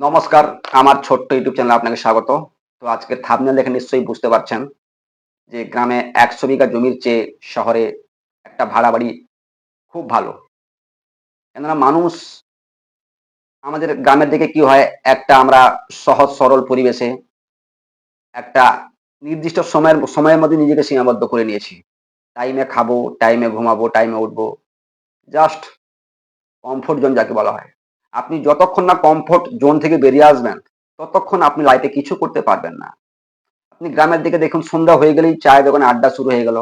নমস্কার, আমার ছোট্ট ইউটিউব চ্যানেলে আপনাকে স্বাগত। তো আজকে থামনেল দেখে নিশ্চয়ই বুঝতে পারছেন যে গ্রামে একশো বিঘা জমির চেয়ে শহরে একটা ভাড়া বাড়ি খুব ভালো। কেননা মানুষ আমাদের গ্রামের দিকে কি হয়, একটা আমরা সহজ, সরল পরিবেশে একটা নির্দিষ্ট সময়ের সময়ের মধ্যে নিজেকে সীমাবদ্ধ করে নিয়েছি। টাইমে খাব টাইমে ঘুমাবো টাইমে উঠবো জাস্ট কমফোর্ট জোন যাকে বলা হয়। আপনি যতক্ষণ না কমফোর্ট জোন থেকে বেরিয়ে আসবেন, ততক্ষণ আপনি লাইফে কিছু করতে পারবেন না। আপনি গ্রামের দিকে দেখুন, সন্ধ্যা হয়ে গেলেই চায়ের দোকানে আড্ডা শুরু হয়ে গেল।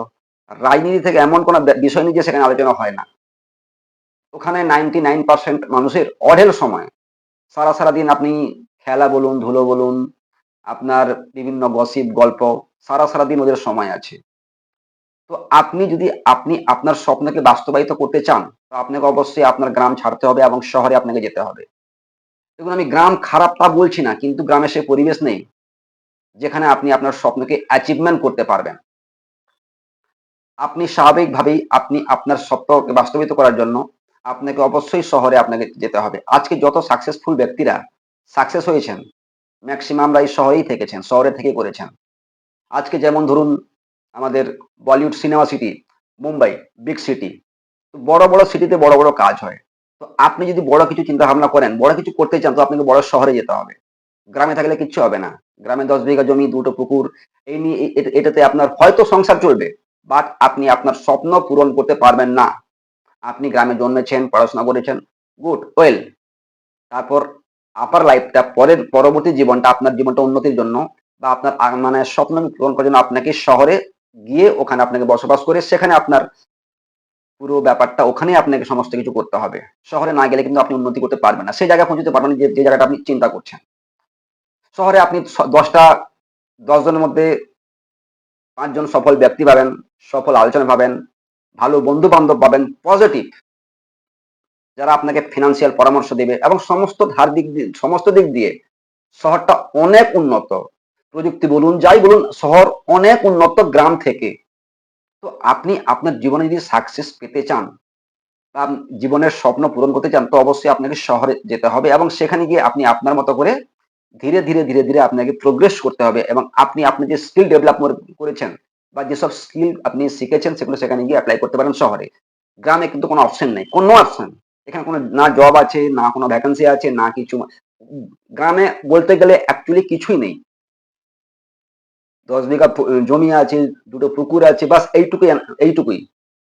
রাজনীতি থেকে এমন কোনো বিষয় নিয়ে যে সেখানে আলোচনা হয় না। ওখানে নাইনটি নাইন পার্সেন্ট মানুষের অঢেল সময়। সারা সারা দিন আপনি খেলা বলুন, ধুলো বলুন, আপনার বিভিন্ন গসিপ গল্প, সারা সারা দিন ওদের সময় আছে। তো আপনি যদি আপনি আপনার স্বপ্নকে বাস্তবায়িত করতে চান, তো আপনাকে অবশ্যই আপনার গ্রাম ছাড়তে হবে এবং শহরে আপনাকে যেতে হবে। দেখুন, আমি গ্রাম খারাপ তা বলছি না, কিন্তু গ্রামে সে পরিবেশ নেই, যেখানে আপনি আপনার স্বপ্নকে অ্যাচিভমেন্ট করতে পারবেন। আপনি স্বাভাবিকভাবেই আপনি আপনার স্বপ্নকে বাস্তবায়িত করার জন্য আপনাকে অবশ্যই শহরে আপনাকে যেতে হবে। আজকে যত সাকসেসফুল ব্যক্তিরা সাকসেস হয়েছেন ম্যাক্সিমামরা এই শহরেই থেকেছেন, শহরে থেকে করেছেন। আজকে যেমন ধরুন আমাদের Bollywood cinema city, Mumbai, big city বড় বড় সিটিতে বড় বড় কাজ হয়। তো আপনি যদি বড় কিছু চিন্তা ভাবনা করেন, বড় কিছু করতে চান, তো আপনাকে বড় শহরে যেতে হবে। গ্রামে থাকলে কিচ্ছু হবে না। গ্রামে দশ বিঘা জমি, দুটো পুকুর, এই নিয়ে এটাতে আপনার হয়তো সংসার চলবে, বাট আপনি আপনার স্বপ্ন পূরণ করতে পারবেন না। আপনি গ্রামে জন্মেছেন, পড়াশোনা করেছেন, গুড, ওয়েল। তারপর আপার লাইফটা পরের, পরবর্তী জীবনটা, আপনার জীবনটা উন্নতির জন্য বা আপনার মানে স্বপ্ন পূরণ করার জন্য আপনাকে শহরে গিয়ে ওখানে আপনাকে বসবাস করে সেখানে আপনার পুরো ব্যাপারটা ওখানে আপনাকে সমস্ত কিছু করতে হবে। শহরে না গেলে কিন্তু আপনি উন্নতি করতে পারবেন না। সেই জায়গায় পৌঁছতে পারবেন যে যে জায়গাটা আপনি চিন্তা করছেন। শহরে আপনি দশটা, দশজনের মধ্যে পাঁচজন সফল ব্যক্তি পাবেন, সফল আলোচনা পাবেন, ভালো বন্ধু বান্ধব পাবেন পজিটিভ যারা আপনাকে ফিনান্সিয়াল পরামর্শ দেবে এবং সমস্ত ধার দিক দিয়ে, সমস্ত দিক দিয়ে শহরটা অনেক উন্নত। প্রযুক্তি বলুন, যাই বলুন, শহর অনেক উন্নত গ্রাম থেকে। তো আপনি আপনার জীবনে যদি সাকসেস পেতে চান, বা জীবনের স্বপ্ন পূরণ করতে চান, তো অবশ্যই আপনাকে শহরে যেতে হবে এবং সেখানে গিয়ে আপনি আপনার মতো করে ধীরে ধীরে ধীরে ধীরে আপনাকে প্রোগ্রেস করতে হবে এবং আপনি আপনি যে স্কিল ডেভেলপ করেছেন, বা যেসব স্কিল আপনি শিখেছেন, সেগুলো সেখানে গিয়ে অ্যাপ্লাই করতে পারেন শহরে। গ্রামে কিন্তু কোনো অপশন নেই, কোনো অপশন এখানে কোনো না জব আছে, না কোনো ভ্যাকেন্সি আছে, না কিছু গ্রামে বলতে গেলে অ্যাকচুয়ালি কিছুই নেই। দশ বিঘা জমি আছে, দুটো পুকুর আছে, বাস এইটুকুই এইটুকুই।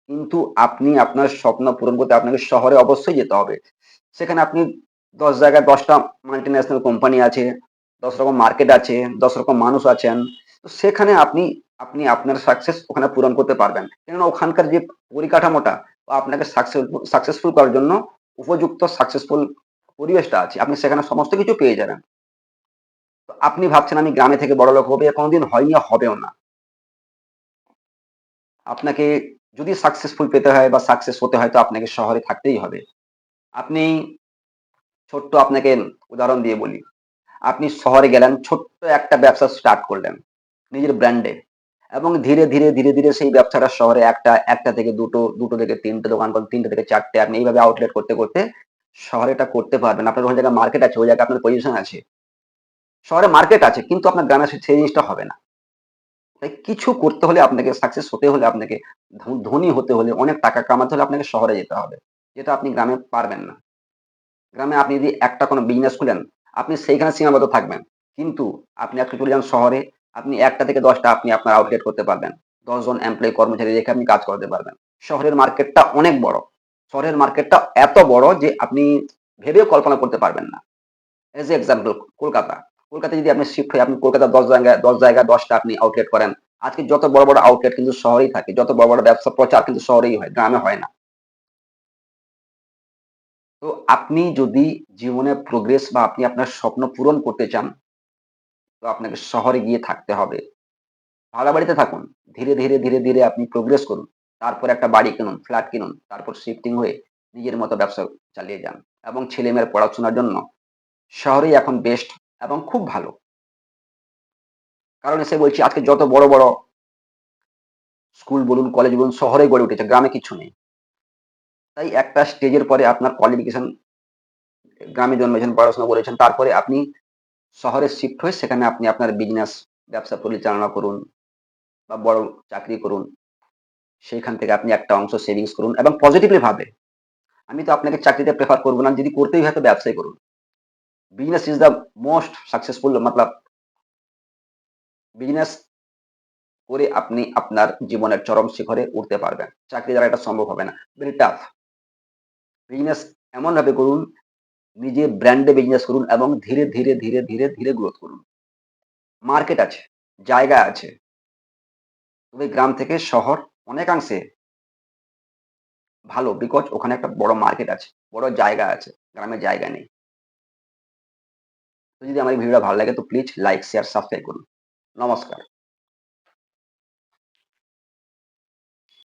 কিন্তু আপনি আপনার স্বপ্ন পূরণ করতে আপনাকে শহরে অবশ্যই যেতে হবে। সেখানে আপনি দশ জায়গায় দশটা মাল্টি ন্যাশনাল কোম্পানি আছে, দশ রকম মার্কেট আছে, দশ রকম মানুষ আছেন। তো সেখানে আপনি আপনি আপনার সাকসেস ওখানে পূরণ করতে পারবেন। কেননা ওখানকার যে পরিকাঠামোটা আপনাকে সাকসেসফুল সাকসেসফুল করার জন্য উপযুক্ত সাকসেসফুল পরিবেশটা আছে। আপনি সেখানে সমস্ত কিছু পেয়ে যাবেন। আপনি ভাবছেন আমি গ্রামে থেকে বড় লোক হবে কোনোদিন হয়নি হবেও না। আপনাকে যদি সাকসেসফুল পেতে হয় বা সাকসেস হতে হয় তো আপনাকে শহরে থাকতেই হবে। আপনি ছোট্ট আপনাকে উদাহরণ দিয়ে বলি। আপনি শহরে গেলেন, ছোট্ট একটা ব্যবসা স্টার্ট করলেন নিজের ব্র্যান্ডে এবং ধীরে ধীরে ধীরে ধীরে সেই ব্যবসাটা শহরে একটা একটা থেকে দুটো দুটো থেকে তিনটে দোকান করুন তিনটে থেকে চারটে, আপনি এইভাবে আউটলেট করতে করতে শহরে এটা করতে পারবেন। আপনার ওই জায়গায় মার্কেট আছে, ওই জায়গায় আপনার পজিশন আছে। শহরে মার্কেট আছে, কিন্তু আপনার গ্রামে সেই জিনিসটা হবে না। তাই কিছু করতে হলে আপনাকে সাকসেস হতে হলে আপনাকে ধনী হতে হলে, অনেক টাকা কামাতে হলে আপনাকে শহরে যেতে হবে, যেটা আপনি গ্রামে পারবেন না। গ্রামে আপনি যদি একটা কোনো বিজনেস খুলেন, আপনি সেইখানে সীমাবদ্ধ থাকবেন, কিন্তু আপনি আজকে চলে যান শহরে, আপনি একটা থেকে দশটা আপনি আপনার আউটলেট করতে পারবেন, দশজন এমপ্লয়ি কর্মচারী রেখে আপনি কাজ করতে পারবেন। শহরের মার্কেটটা অনেক বড়, শহরের মার্কেটটা এত বড় যে আপনি ভেবেও কল্পনা করতে পারবেন না। এজ এ এক্সাম্পল কলকাতা কলকাতায় যদি আপনি শিফট হয়ে আপনি কলকাতা দশ জায়গায় দশ জায়গায় দশটা আপনি আউটলেট করেন, আজকে যত বড় বড় আউটলেট কিন্তু শহরেই থাকে, যত বড় বড় ব্যবসা প্রচার কিন্তু শহরেই হয়, গ্রামে হয় না। তো আপনি যদি জীবনে প্রোগ্রেস বা আপনি আপনার স্বপ্ন পূরণ করতে চান, তো আপনাকে শহরে গিয়ে থাকতে হবে। ভাড়া বাড়িতে থাকুন, ধীরে ধীরে ধীরে ধীরে আপনি প্রোগ্রেস করুন, তারপর একটা বাড়ি কিনুন ফ্ল্যাট কিনুন, তারপর শিফটিং হয়ে নিজের মতো ব্যবসা চালিয়ে যান, এবং ছেলেমেয়ের পড়াশোনার জন্য। শহরেই এখন বেস্ট এবং খুব ভালো। কারণ এসে বলছি, আজকে যত বড় বড় স্কুল বলুন কলেজ বলুন শহরে গড়ে উঠেছে, গ্রামে কিছু নেই। তাই একটা স্টেজের পরে আপনার কোয়ালিফিকেশন গ্রামে জন্মেছেন, পড়াশোনা করেছেন, তারপরে আপনি শহরে শিফট হয়ে সেখানে আপনি আপনার বিজনেস ব্যবসা পরিচালনা করুন বা বড় চাকরি করুন, সেইখান থেকে আপনি একটা অংশ সেভিংস করুন এবং পজিটিভলি ভাবে। আমি তো আপনাকে চাকরিতে প্রেফার করব না, যদি করতেই হয় তো ব্যবসায় করুন। Business is the most successful Matlab business করে আপনি আপনার জীবনের চরম শিখরে উঠতে পারবেন। চাকরি দ্বারা এটা সম্ভব হবে না। ভেরি টাফ বিজনেস এমনভাবে করুন, নিজে ব্র্যান্ডে বিজনেস করুন এবং ধীরে ধীরে ধীরে ধীরে ধীরে গ্রোথ করুন। মার্কেট আছে, জায়গা আছে। তবে গ্রাম থেকে শহর অনেকাংশে ভালো বিকজ ওখানে একটা বড় মার্কেট আছে, বড় জায়গা আছে, গ্রামে জায়গা নেই। তো যদি আমার এই ভিডিওটা ভালো লাগে তো প্লিজ লাইক শেয়ার সাবস্ক্রাইব করুন। নমস্কার।